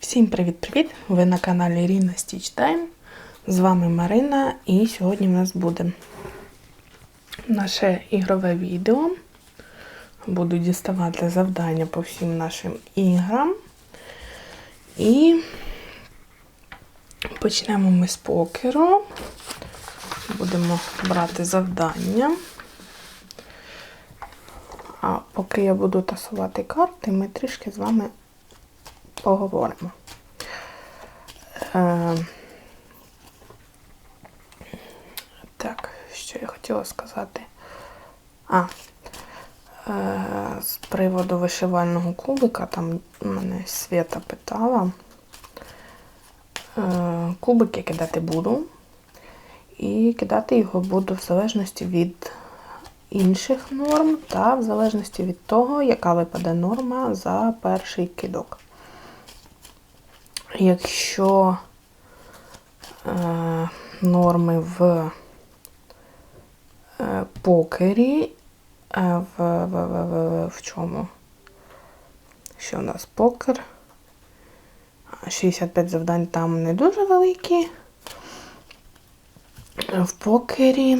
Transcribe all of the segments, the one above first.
Всім привіт-привіт! Ви на каналі Ріна Stitch Time. З вами Марина, і сьогодні в нас буде наше ігрове відео. Буду діставати завдання по всім нашим іграм. І почнемо ми з покеру. Будемо брати завдання. А поки я буду тасувати карти, ми трішки з вами поговоримо. Е, так, що я хотіла сказати? А, е, з приводу вишивального кубика, там мене Свята питала. Е, кубик я кидати буду. І кидати його буду в залежності від інших норм та в залежності від того, яка випаде норма за перший кидок. Якщо е, норми в е, покері, е, в, в, в, в, в чому? Що у нас покер? 65 завдань там не дуже великі. В покері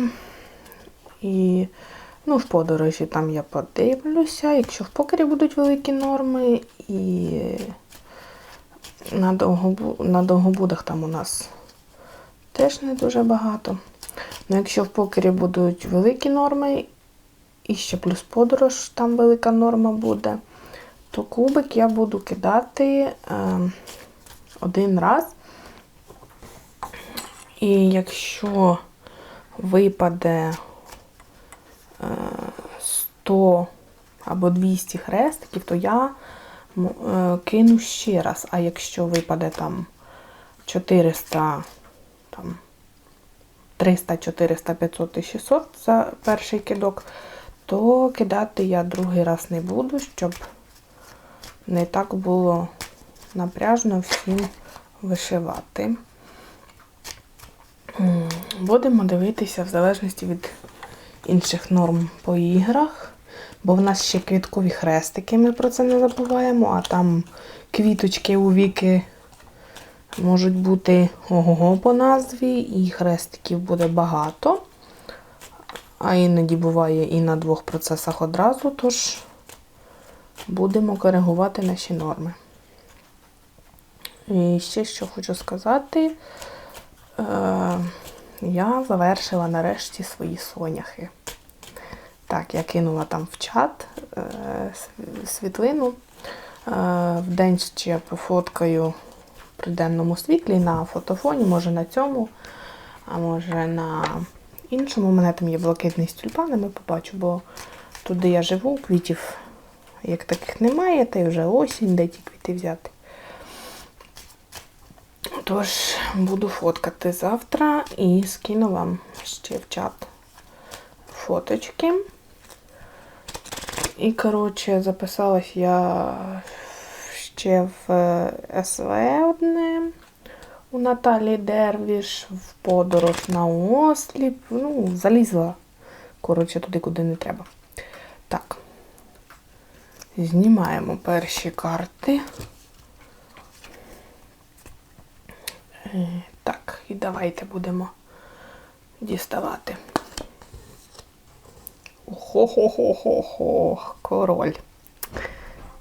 і ну, в подорожі там я подивлюся. Якщо в покері будуть великі норми і на, довгобу... на довгобудах там у нас теж не дуже багато. Ну, якщо в покері будуть великі норми, і ще плюс подорож, там велика норма буде, то кубик я буду кидати е, один раз. І якщо випаде е, 100 або 200 хрестиків, то я кину ще раз. А якщо випаде там 400, там 300, 400, 500 і 600 за перший кидок, то кидати я другий раз не буду, щоб не так було напряжно всім вишивати. Будемо дивитися в залежності від інших норм по іграх. Бо в нас ще квіткові хрестики, ми про це не забуваємо, а там квіточки у віки можуть бути ого по назві, і хрестиків буде багато. А іноді буває і на двох процесах одразу, тож будемо коригувати наші норми. І ще що хочу сказати, е, я завершила нарешті свої соняхи. Так, я кинула там в чат е, світлину. Е, в день ще пофоткаю при денному світлі на фотофоні, може на цьому, а може на іншому. У мене там є блакитний з тюльпанами, побачу, бо туди я живу, квітів як таких немає, та й вже осінь, де ті квіти взяти. Тож, буду фоткати завтра і скину вам ще в чат фоточки. І, коротше, записалась я ще в СВ одне у Наталі Дервіш, в подорож на осліп. Ну, залізла, коротше, туди, куди не треба. Так. Знімаємо перші карти. Е, Так, і давайте будемо діставати. Хо-хо-хо-хо-хо, король.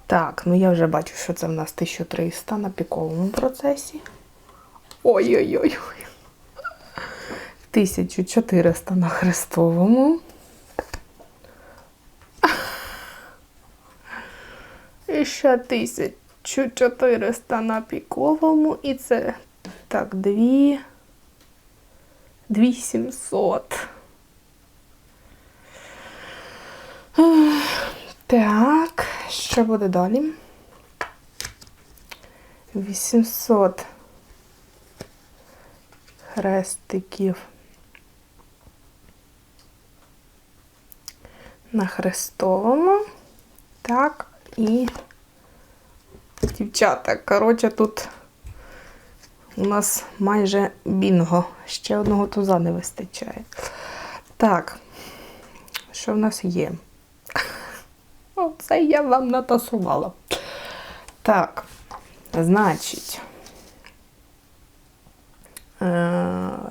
Так, ну я вже бачу, що це в нас 1300 на піковому процесі. Ой-ой-ой. 1400 на хрестовому. І ще 1400 на піковому. І це так, 2. 2700. Так, що буде далі? 800 хрестиків на хрестовому. Так, і дівчата, коротше, тут у нас майже бінго. Ще одного туза не вистачає. Так, що в нас є? Оце я вам натасувала. Так, Значить, е,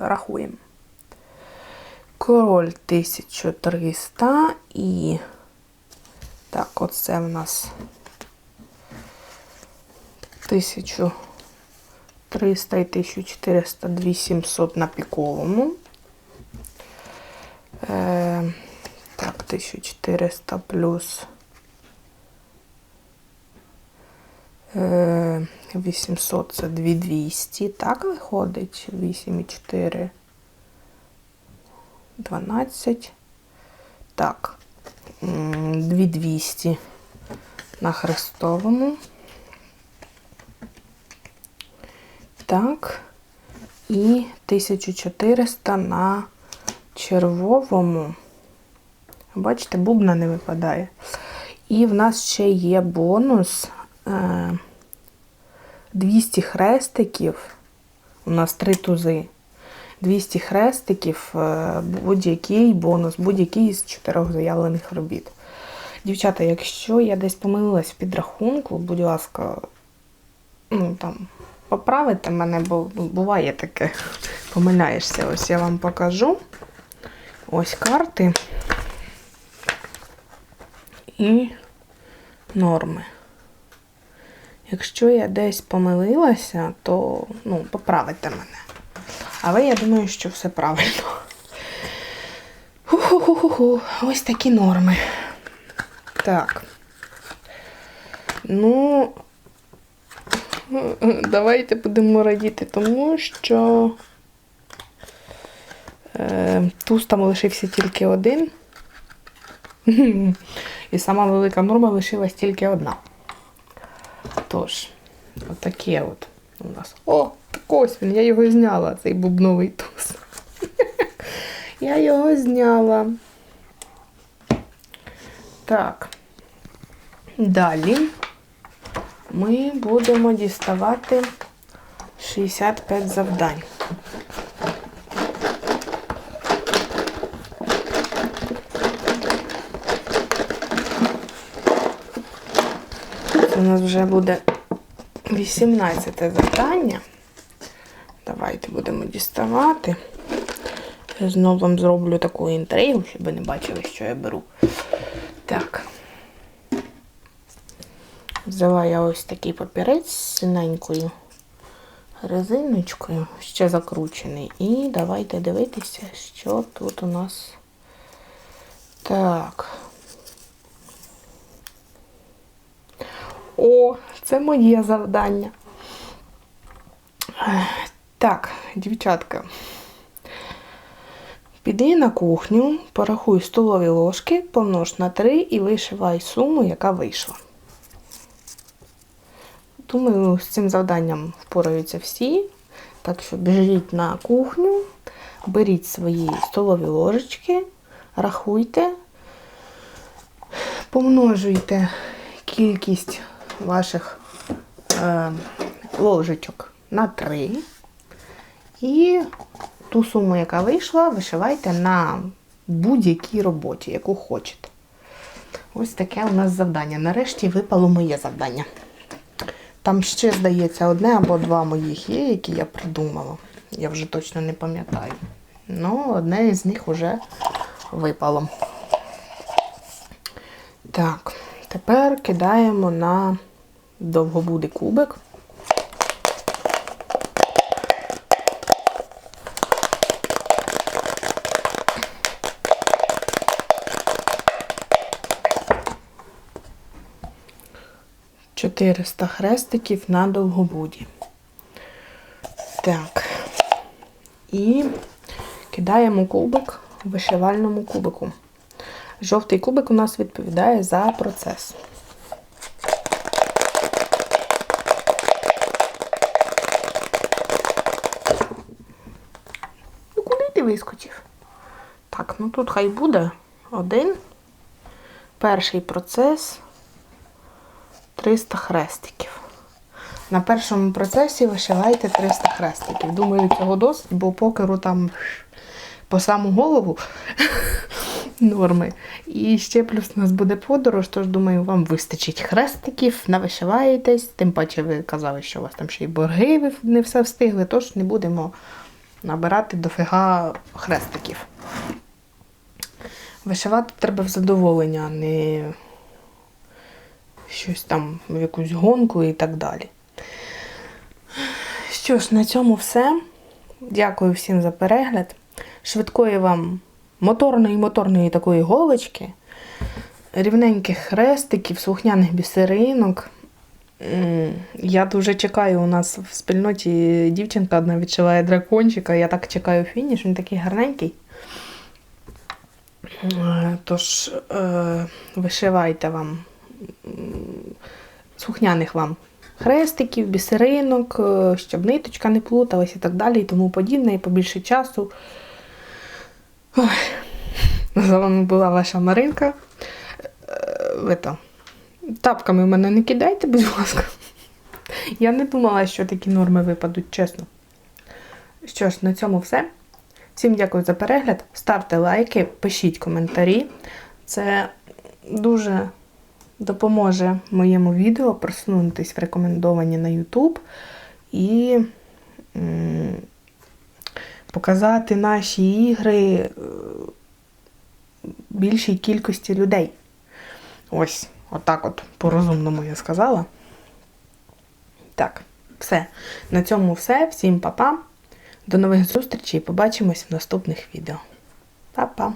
рахуємо. Король 1300 і. Так, оце в нас 1300 і 1400, 2700 на піковому. Е, так, 1400 плюс е, 800 це 2200. Так виходить? 8,4. 12. Так. м, 2200 на хрестовому. Так. І 1400 на червовому. Бачите, бубна не випадає. І в нас ще є бонус е, 200 хрестиків. У нас три тузи. 200 хрестиків, е, будь-який бонус, будь-який з чотирьох заявлених робіт. Дівчата, якщо я десь помилилась в підрахунку, будь ласка, ну там, поправите мене, бо буває таке, помиляєшся. Ось я вам покажу. Ось карти і норми. Якщо я десь помилилася, то ну, поправите мене. Але я думаю, що все правильно. Ху-ху-ху-ху. Ось такі норми. Так. Ну, давайте будемо радіти тому, що е, туз там лишився тільки один. І сама велика норма лишилась тільки одна. Тож, отаке от у нас. О, так ось він, я його зняла, цей бубновий туз. Я його зняла. Так. Далі ми будемо діставати 65 завдань. У нас вже буде 18 завдання. Давайте будемо діставати. Знову вам зроблю таку інтригу, щоб ви не бачили, що я беру. Так. Взяла я ось такий папірець з синенькою резиночкою, ще закручений. І давайте дивитися, що тут у нас. Так. О, це моє завдання. Так, дівчатка. Піди на кухню, порахуй столові ложки, помнож на 3 і вишивай суму, яка вийшла. Думаю, з цим завданням впораються всі. Так що біжіть на кухню, беріть свої столові ложечки, рахуйте, помножуйте кількість ваших е, ложечок на 3. І ту суму, яка вийшла, вишивайте на будь-якій роботі, яку хочете. Ось таке у нас завдання. Нарешті випало моє завдання. Там ще, здається, одне або два моїх є, які я придумала. Я вже точно не пам'ятаю. Ну, одне із них вже випало. Так, тепер кидаємо на довгобудий кубик. Чотириста хрестиків на довгобуді. Так. І кидаємо кубик в вишивальному кубику. Жовтий кубик у нас відповідає за процес. Ну, куди ти вискочив? Так, ну тут хай буде один. Перший процес 300 хрестиків. На першому процесі вишивайте 300 хрестиків. Думаю, цього досить, бо покеру там по саму голову норми. І ще плюс у нас буде подорож, тож думаю, вам вистачить хрестиків, навишиваєтесь, тим паче ви казали, що у вас там ще й борги, ви не все встигли, тож не будемо набирати дофіга хрестиків. Вишивати треба в задоволення, а не щось там в якусь гонку і так далі. Що ж, на цьому все. Дякую всім за перегляд. Швидкої вам моторної моторної такої голочки, рівненьких хрестиків, слухняних бісеринок. Я дуже чекаю, у нас в спільноті дівчинка одна відшиває дракончика. Я так чекаю фініш, він такий гарненький. Е, Тож е, вишивайте вам м, слухняних вам хрестиків, бісеринок, е, щоб ниточка не плуталась і так далі, і тому подібне, і побільше часу. Ой. З вами була ваша Маринка. Ви то, тапками в мене не кидайте, будь ласка. Я не думала, що такі норми випадуть, чесно. Що ж, на цьому все. Всім дякую за перегляд. Ставте лайки, пишіть коментарі. Це дуже допоможе моєму відео просунутись в рекомендовані на YouTube і показати наші ігри е, більшій кількості людей. Ось, отак от по-розумному я сказала. Так, все. На цьому все. Всім па-па. До нових зустрічей. Побачимось в наступних відео. Па-па!